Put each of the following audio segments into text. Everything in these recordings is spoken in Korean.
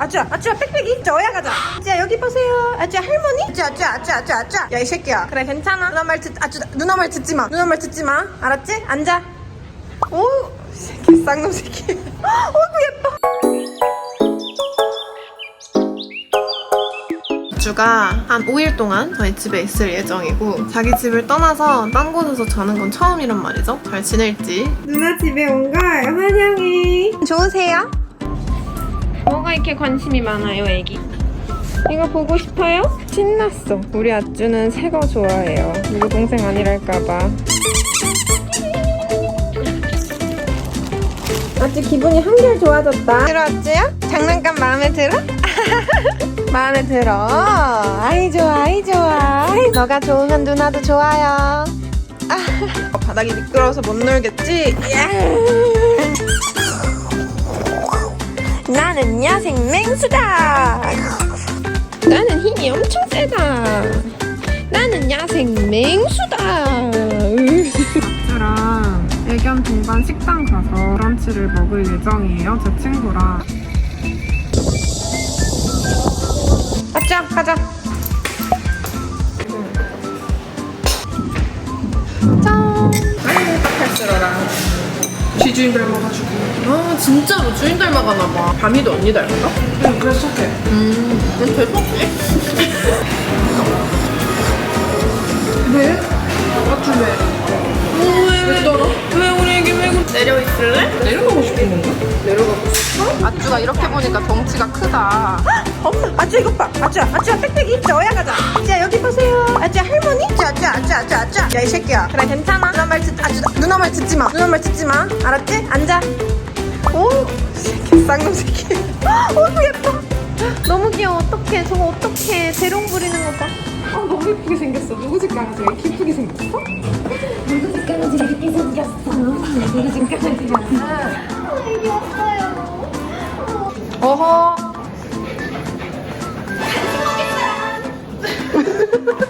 아쭈야 아쭈야 빽빽이? 자 어야 가자. 아쭈야 여기 보세요. 아쭈야 할머니? 아쭈야 아쭈야 아쭈야 아쭈야 아쭈야 야 이 새끼야. 그래 괜찮아. 누나 말 듣 아쭈 누나 말 듣지 마. 누나 말 듣지 마. 알았지? 앉아. 오 새끼 쌍놈 새끼. 어이구 예뻐. 주가 한 5일 동안 저희 집에 있을 예정이고 자기 집을 떠나서 딴 곳에서 자는 건 처음이란 말이죠. 잘 지낼지. 누나 집에 온 걸. 환영해. 좋으세요? 뭐가 이렇게 관심이 많아요, 애기? 이거 보고 싶어요? 신났어. 우리 아쭈는 새 거 좋아해요. 누구 동생 아니랄까봐. 아쭈 기분이 한결 좋아졌다. 들어 아쭈야? 장난감 마음에 들어? 마음에 들어. 아이 좋아, 아이 좋아. 아이, 너가 좋으면 누나도 좋아요. 아, 바닥이 미끄러워서 못 놀겠지? 나는 야 생 맹수다. 나는 힘이 엄청 세다. 나는 야생 맹수다. 저랑 애견 동반 식당 가서 브런치를 먹을 예정이에요. 제 친구랑. 가자, 가자. 쥐주인 닮아가지고. 아 진짜로 주인 닮아가나 봐. 밤이도 언니 닮았어? 응, 그래서 착해. 음, 넌 대박이지? 왜? 맞지 왜? 왜, 떨어? 왜 우리 애기 왜 그- 내려 있을래? 내려가고 싶은 건가? 내려가고 싶어? 아쭈가 이렇게 보니까 덩치가 크다. 엄마, 아쭈 이것 봐. 아쭈야, 아쭈야 빽빽이. 자, 어야 가자. 아쭈야 여기 보세요. 아쭈야 할머니. 자, 아쭈야, 아쭈야, 아쭈야, 아쭈야. 야 이 새끼야. 그래 괜찮아. 누나 말 듣, 아쭈 누나 말 듣지 마. 누나 말 듣지 마. 알았지? 앉아. 오, 새끼 쌍놈 새끼. 어이구 예뻐. 너무 귀여워. 어떡해. 저거 어떡해. 재롱 부리는 거 봐. 아, 너무 예쁘게 생겼어. 누구 집 강아지가 이렇게 예쁘게 생겼어? 어허. 알았어,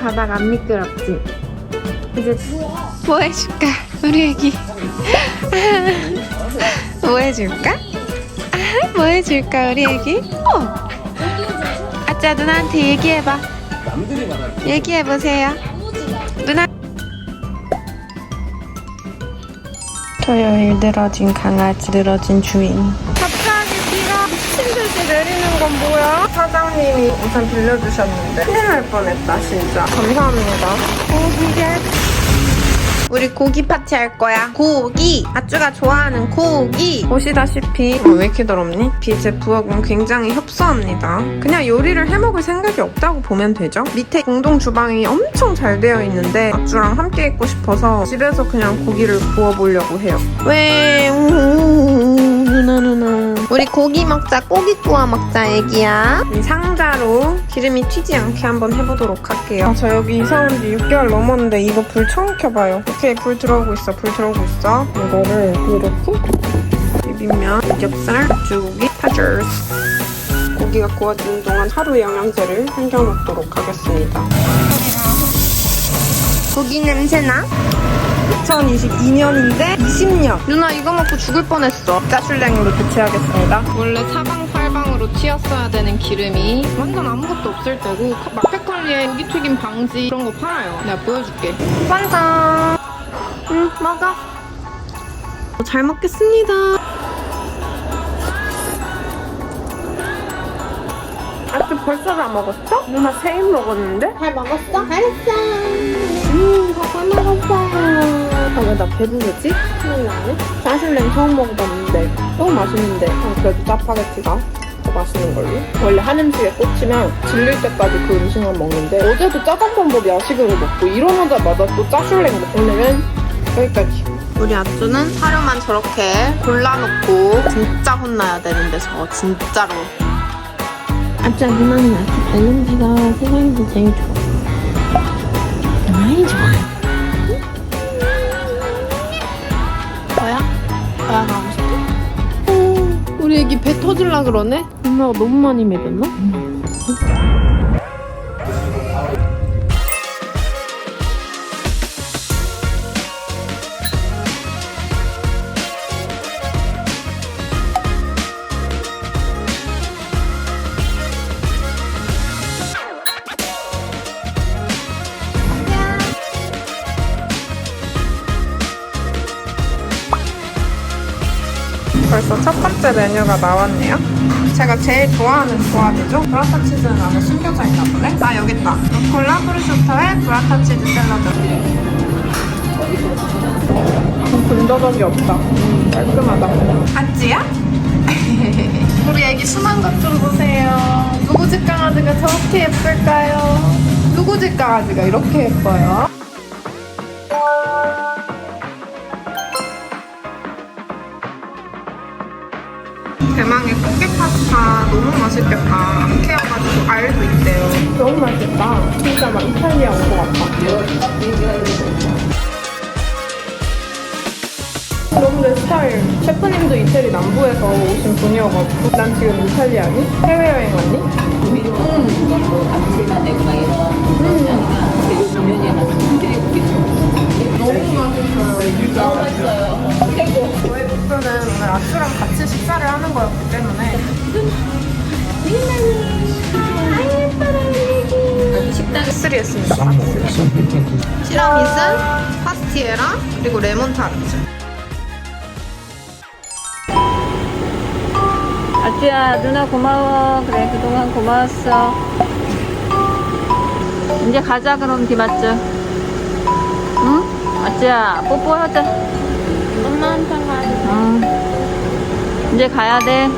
바닥 안 미끄럽지? 이제 뭐 해줄까? 우리 애기. 뭐 해줄까? 아, 뭐 해줄까 우리 애기? 어. 아짜 누나한테 얘기해봐. 얘기해보세요. 누나. 토요일 늘어진 강아지 늘어진 주인 갑자기 비가 미친 듯이 내리는 건 뭐야? 사장님이 우산 빌려주셨는데 큰일 날 뻔했다 진짜 감사합니다 고기를 우리 고기 파티 할 거야 고기 아쭈가 좋아하는 고기 보시다시피 어, 왜 이렇게 더럽니? 비제 부엌은 굉장히 협소합니다 그냥 요리를 해먹을 생각이 없다고 보면 되죠 밑에 공동 주방이 엄청 잘 되어 있는데 아쭈랑 함께 있고 싶어서 집에서 그냥 고기를 구워보려고 해요 왜 음, 누나 누나. 우리 고기 먹자. 고기 구워 먹자 애기야. 이 상자로 기름이 튀지 않게 한번 해보도록 할게요. 아, 저 여기 이사 온지 6개월 넘었는데 이거 불 처음 켜봐요. 오케이 불 들어오고 있어. 불 들어오고 있어. 이거를 이렇게 비빔면, 삼겹살, 죽고기, 파저스. 고기가 구워지는 동안 하루 영양제를 챙겨 먹도록 하겠습니다. 고기 냄새나? 2022년인데 20년. 누나 이거 먹고 죽을 뻔했어. 짜슐랭으로 교체하겠습니다. 원래 사방팔방으로 튀었어야 되는 기름이 완전 아무것도 없을 때고 마페컬리에 고기 튀김 방지 그런 거 팔아요. 내가 보여줄게. 완성. 응 먹어. 잘 먹겠습니다. 아직 벌써 다 먹었어? 누나 세입 먹었는데? 잘 먹었어? 잘했어. 음, 잘 먹었어요. 아 왜 나 배부르지? 큰일 나네. 짜슐랭 처음 먹어봤는데 너무 맛있는데 아, 그래도 짜파게티가 더 맛있는 걸로. 원래 한 음식에 꽂히면 질릴 때까지 그 음식만 먹는데 어제도 짜장면밥 야식으로 먹고 일어나자마자 또 짜슐랭 먹고 오늘은 여기까지. 우리 아쭈는 사료만 저렇게 골라놓고 진짜 혼나야 되는데 저거 진짜로 아짜 누나는 아직 발냄새가 세상에서 제일 좋아. 많이 좋아. 애기 배 터질라 그러네? 엄마가 너무 많이 먹였나? 벌써 첫 번째 메뉴가 나왔네요. 제가 제일 좋아하는 조합이죠. 브라타 치즈는 안에 숨겨져 있나 보네. 아 여기 있다. 루꼴라 프르쇼터에 브라타 치즈 샐러드. 근더덕이 없다. 음, 깔끔하다. 아찌야? 우리 애기 순한 것 좀 보세요. 누구 집 강아지가 저렇게 예쁠까요? 누구 집 강아지가 이렇게 예뻐요? 대망의 꽃게 파스타 너무 맛있겠다. 케어가지고 알도 있대요. 너무 맛있다. 진짜 막 이탈리아 온 것 같다. 너무 내 스타일. 셰프님도 이태리 남부에서 오신 분이어가지고 난 지금 이탈리아니? 해외여행 왔니? 너무 맛있어요. 아추랑 같이 식사를 하는 거였기 때문에. 식단 쓰리 했습니다. 티라미수, 파스티에라, 그리고 레몬 타르트. 아찌야 누나 고마워. 그래 그동안 고마웠어. 이제 가자 그럼 디맞즈 응? 아찌야 뽀뽀하자 이제 가야 돼.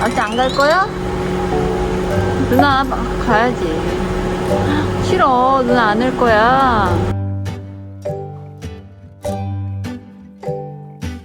아찌 안갈 거야? 누나 가야지. 싫어. 누나 안 올 거야